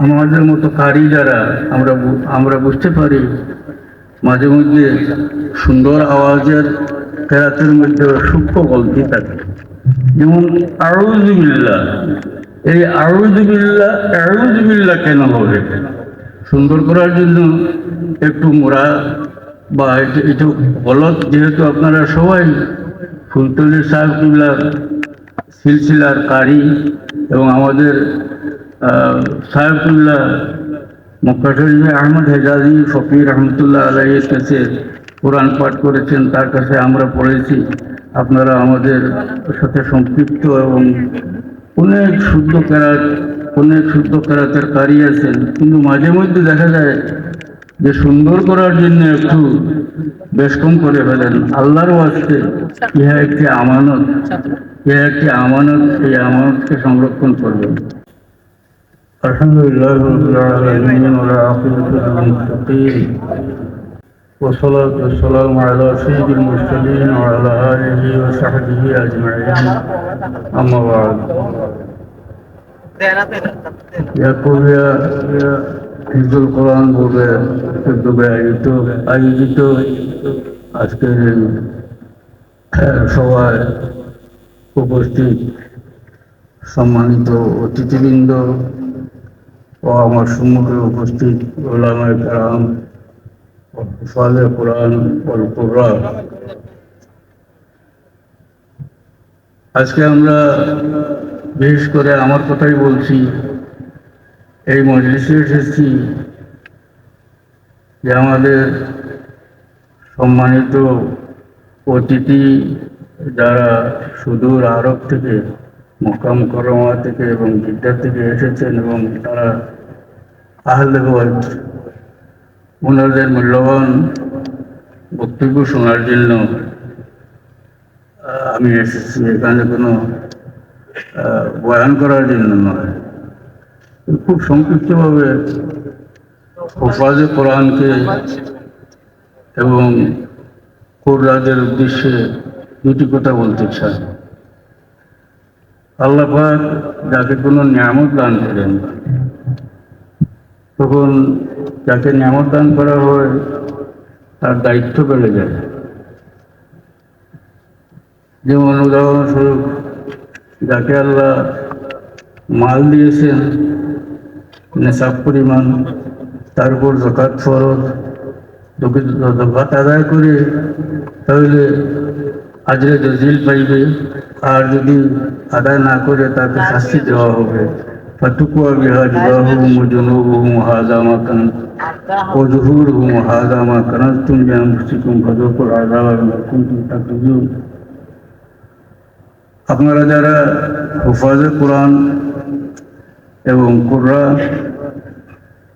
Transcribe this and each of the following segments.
আমাদের মতো কারি যারা, আমরা আমরা বুঝতে পারি মাঝে মধ্যে সুন্দর আওয়াজের কেরাতের মধ্যে সূক্ষ্ম গল্পি থাকে। যেমন আরুজবিল্লা এই আরুজবিল্লা আরুজবিল্লা কেন হবে? সুন্দর করার জন্য একটু মোড়া বা একটু গলত যেহেতু আপনারা সবাই ফুলতলি সাহেব কিবলা সিলসিলার কারি এবং আমাদের সাহেবুল্লাহ মক্কা শরীফে আহমদ হেজাজি ফকির রহমতুল্লাহ আলাইয়ের কাছে কোরআন পাঠ করেছেন, তার কাছে আমরা পড়েছি। আপনারা আমাদের সাথে সম্পৃক্ত এবং অনেক শুদ্ধ কেরাত, অনেক শুদ্ধ কেরাতের কারি আছেন। কিন্তু মাঝে মধ্যে দেখা যায় যে সুন্দর করার জন্য একটু বেশ কম করে ফেলেন। আল্লাহর ওয়াস্তে ইহা একটি আমানত। ইহা একটি আমানত, এই আমানতকে সংরক্ষণ করবেন। الحمد لله رب العالمين والعاقبة للمتقين والصلاة والسلام على سيد المرسلين وعلى آله وصحبه أجمعين أما بعد يقول يا يا হিজুল কোরআন বোর্ডে উদ্যোগে আয়োজিত আয়োজিত আজকের এই, আহ, সভায় উপস্থিত সম্মানিত অতিথিবৃন্দ ও আমার সম্মুখে উপস্থিত আজকে আমরা বিশেষ করে আমার কথাই বলছি, এই মজলিসে এসেছি যে আমাদের সম্মানিত অতিথি যারা সুদূর আরব থেকে মক্কাম করমা থেকে এবং বিদ্যা থেকে এসেছেন এবং তারা আহলে ওনাদের মূল্যবান বক্তব্য শোনার জন্য আমি এসেছি এখানে কোনো বয়ান করার জন্য নয়। খুব সংক্ষিপ্তভাবে হোফাজে কোরআনকে এবং কোরআদের উদ্দেশ্যে দুটি কথা বলতে চাই। আল্লাহ যাকে কোনো নিয়ামত দান করেন তখন যাকে নিয়ামত দান করা হয়, তার দায়িত্ব বেড়ে যায়। যেমন উদাহরণস্বরূপ, যাকে আল্লাহ মাল দিয়েছেন, নেশাব পরিমাণ, তার উপর জকাত যদি জকাত আদায় করে, তাহলে আজরে জজিল পাইবে, আর যদি আদায় না করে, তাকে শাস্তি দেওয়া হবে। ফাতুকুয়া বিহা জিবাহুম জুনুবুহুম হাযা মা কান ও জুহুরুহুম হাযা মা কানাতুম বিআনফুসিকুম ফাযুকুল আযাবা বিমা কুনতুম আপনারা যারা হুফাজে কোরআন এবং কোরআ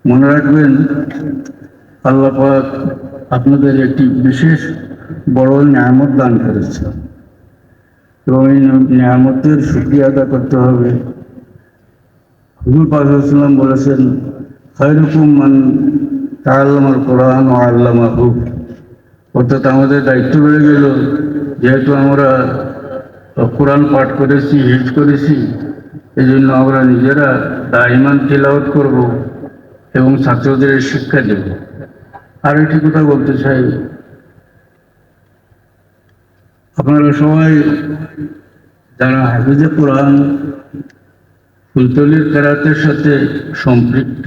মনে রাখবেন, আল্লাহ আপনাদের একটি বিশেষ বড় নিয়ামত দান করেছে এবং এই নিয়ামতের সুক্রিয়া আদা করতে হবে। হুজুর বলেছেন খৈরকুম মান তাল্লামার কোরআন ও আল্লামাহু। অর্থাৎ আমাদের দায়িত্ব বেড়ে গেল, যেহেতু আমরা কোরআন পাঠ করেছি হিজ করেছি এই জন্য আমরা নিজেরা দাইমান তিলাওয়াত করব এবং ছাত্রদের শিক্ষা দেব। আর একটি কথা বলতে চাই, আপনারা সবাই যারা হাফিজে কোরআন ফুলতলির কেরাতের সাথে সম্পৃক্ত।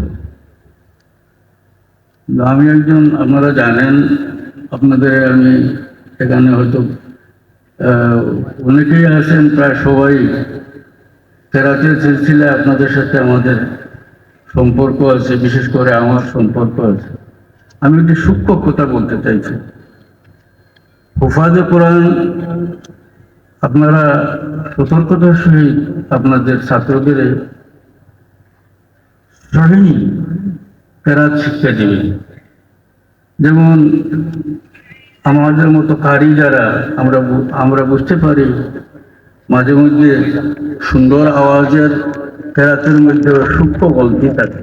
আমি একজন, আপনারা জানেন, আপনাদের আমি এখানে হয়তো অনেকেই আছেন, প্রায় সবাই কেরাতের সিলসিলায় আপনাদের সাথে আমাদের সম্পর্ক আছে, বিশেষ করে আমার সম্পর্ক আছে। আমি একটি সূক্ষ্ম কথা বলতে চাইছি। হুফাজে কোরআন আপনারা সতর্কতার সহিত আপনাদের ছাত্রদের সহি কেরাত শিক্ষা দেবেন। যেমন আমাদের মতো কারি যারা, আমরা আমরা বুঝতে পারি মাঝে মধ্যে সুন্দর আওয়াজের কেরাতের মধ্যে সূক্ষ্ম গল্পি থাকে।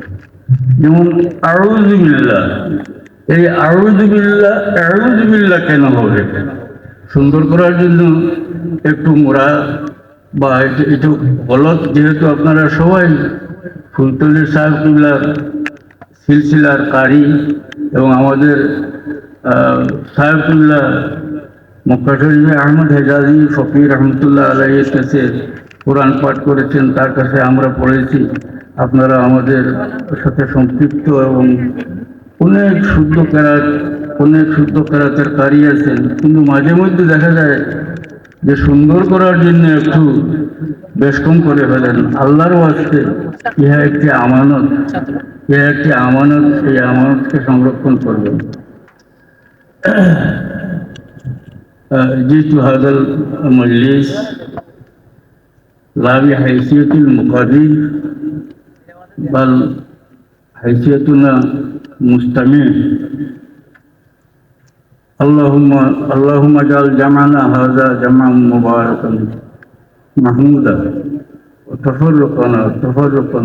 যেমন আরুজবিল্লা এই আরুজবিল্লা আরুজবিল্লা কেন হবে? সুন্দর করার জন্য একটু মোড়া বা একটু গলত যেহেতু আপনারা সবাই ফুলতলি সাহেব কিবলার সিলসিলার কারি এবং আমাদের সাহেব কিবলা মক্কা আহমদ হেজাজি ফকির রহমতুল্লাহ আলাইয়ের কাছে কোরআন পাঠ করেছেন, তার কাছে আমরা পড়েছি। আপনারা আমাদের সাথে সম্পৃক্ত এবং অনেক শুদ্ধ কেরাত অনেক শুদ্ধ কেরাতের কারি আছেন কিন্তু মাঝে মধ্যে দেখা যায় যে সুন্দর করার জন্য একটু বেশ কম করে ফেলেন। আল্লাহর আসতে ইহা একটি আমানত। ইহা একটি আমানত, এই আমানতকে সংরক্ষণ করবেন। জিতু হাদাল মজলিস লা বিহাইসিয়াতিল মুকাদির বাল হাইসিয়াতুনা মুস্তামির اللهم اللهم اجعل جمعنا هذا جمعا مباركا محمودا وتفرقنا تفرقا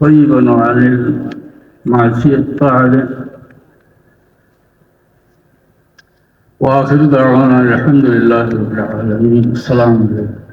طيبا عن المعصية طاعة. وآخر دعوانا الحمد لله رب العالمين. السلام عليكم.